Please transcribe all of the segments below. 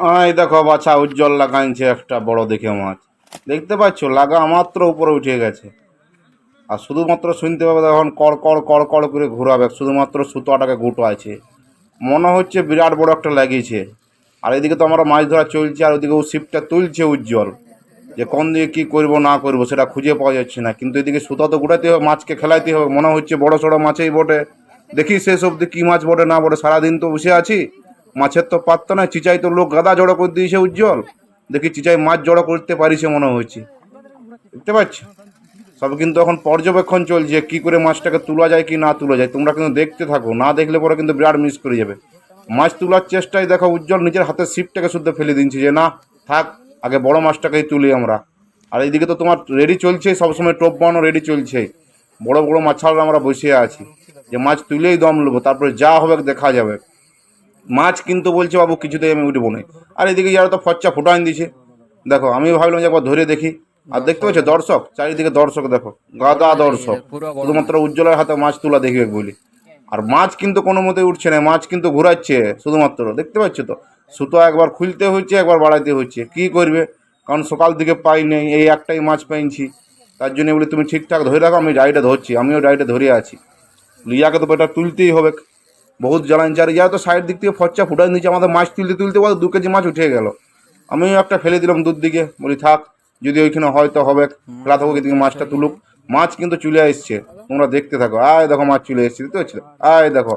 এই দেখো বাছা, উজ্জ্বল লাগাইছে একটা বড় দেখে মাছ। দেখতে পাচ্ছ? লাগা মাত্র উপরে উঠে গেছে। আর শুধুমাত্র শুনতে পাবে তখন কড় কড় কড় কড় করে ঘোরাবে। শুধুমাত্র সুতোটাকে গুটো আছে। মনে হচ্ছে বিরাট বড় একটা লাগিয়েছে। আর এদিকে তো আমরা মাছ ধরা চলছে, আর ওদিকে ও শিপটা তুলছে উজ্জ্বল। যে কোন দিকে কী করব, না করব, সেটা খুঁজে পাওয়া যাচ্ছে না। কিন্তু এদিকে সুতো তো গুটাতে হবে, মাছকে খেলাইতে হবে। মনে হচ্ছে বড় সড়ো মাছেই বটে। দেখি শেষ অবধি কী মাছ বটে, না বটে, সারাদিন তো বসে আছি। মাছের তো পাত্তা না চিচাই তো লোক গাদা জড়ো করে দিয়েছে উজ্জ্বল। দেখি চিচাই মাছ জড়ো করতে পারিছে মনে হচ্ছে দেখতে পাচ্ছ? সব কিন্তু এখন পর্যবেক্ষণ চলছে কি করে মাছটাকে তোলা যায় কি না তোলা যায়। তোমরা কিন্তু দেখতে থাকো, না দেখলে পরে কিন্তু বিরাট মিস করে যাবে। মাছ তোলার চেষ্টায় দেখো উজ্জ্বল নিজের হাতের সিপটাকে শুদ্ধ ফেলে দিচ্ছি যে, না, থাক, আগে বড় মাছটাকেই তুলি আমরা। আর এইদিকে তো তোমার রেডি চলছে, সবসময় টোপ বানানো রেডি চলছে। বড় বড় মাছালরা আমরা বসে আছি। যে মাছ তুলেই দম নেব, তারপরে যা হবে দেখা যাবে। মাছ কিন্তু বলছে বাবু কিছুতেই আমি উঠবো না। আর এদিকে যারা তো ফচ্চা ফুটান দিছে। দেখো আমি ভাবলাম যে একবার ধরে দেখি। আর দেখতে পাচ্ছ দর্শক চারিদিকে দর্শক দেখো গাদা দর্শক। শুধুমাত্র উজ্জ্বলের হাতে মাছ তোলা দেখবে বলি। আর মাছ কিন্তু কোনো মতে উঠছে না মাছ কিন্তু ঘোরাচ্ছে শুধুমাত্র। দেখতে পাচ্ছ তো সুতো একবার খুলতে হচ্ছে একবার বাড়াইতে হচ্ছে। কি করবে? কারণ সকাল থেকে পাই নেই এই একটাই মাছ পেয়েছি। তার জন্য বলি তুমি ঠিকঠাক ধরে রাখো আমি ডাইটা ধরছি আমিও ডাইটা ধরে আছি। লিয়াকে তো এটা তুলতেই হবে। বহুত জ্বালান চারি যা তো সাইড দিক থেকে ফচ্চা ফুটাই নিচে আমাদের মাছ তুলতে তুলতে বলে দু কেজি মাছ উঠে গেল। আমিও একটা ফেলে দিলাম দুধ দিকে বলি থাক যদি ওইখানে হয়তো হবে ফেলা থাকুক এদিকে মাছটা তুলুক। মাছ কিন্তু চলে এসছে তোমরা দেখতে থাকো। আয় দেখো মাছ চলে এসছে দেখতে পাচ্ছ আয় দেখো।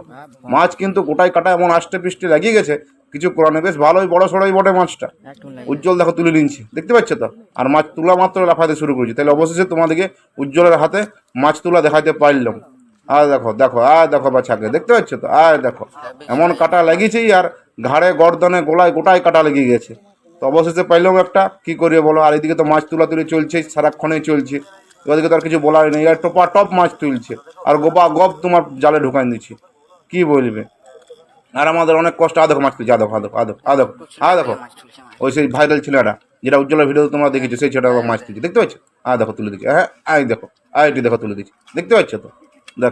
মাছ কিন্তু গোটাই কাটা এমন আষ্টে পিষ্টে লাগিয়ে গেছে কিছু কোরআনে বেশ ভালোই বড় সড়োই বটে মাছটা। উজ্জ্বল দেখো তুলে নিচ্ছে দেখতে পাচ্ছ তো? আর মাছ তোলা মাত্র লাফাতে শুরু করেছি। তাহলে অবশেষে তোমাদেরকে উজ্জ্বলের হাতে মাছ তোলা দেখাতে পারলাম। আয় দেখো দেখো আয় দেখো বাচ্চাকে, দেখতে পাচ্ছ তো? আয় দেখো, এমন কাটা লাগিয়েছেই আর ঘাড়ে গর্দনে গোলায় গোটায় কাটা লেগে গেছে। তো অবশেষে পাইলাম একটা, কি করিয়ে বলো? আর এদিকে তো মাছ তোলা তুলি চলছে সারাক্ষণে চলছে। এদিকে তো আর কিছু বলার নেই, আর টপা টপ মাছ তুলছে। আর গোপা গপ তোমার জালে ঢুকাই দিচ্ছে। কি বলবে? আর আমাদের অনেক কষ্ট। আ দেখো মাছ তুলছে, আ দেখো আ দেখো আ দেখো ওই সেই ভাইরাল ছেলেটা, যেটা উজ্জ্বলের ভিডিও তোমরা দেখেছ, সেই ছেলেটা মাছ তুলছে। দেখতে পাচ্ছ? আ দেখো, তুলে দিচ্ছে। হ্যাঁ আই দেখো, আইটি দেখো, তুলে দিচ্ছে। দেখতে পাচ্ছ তো? দেখো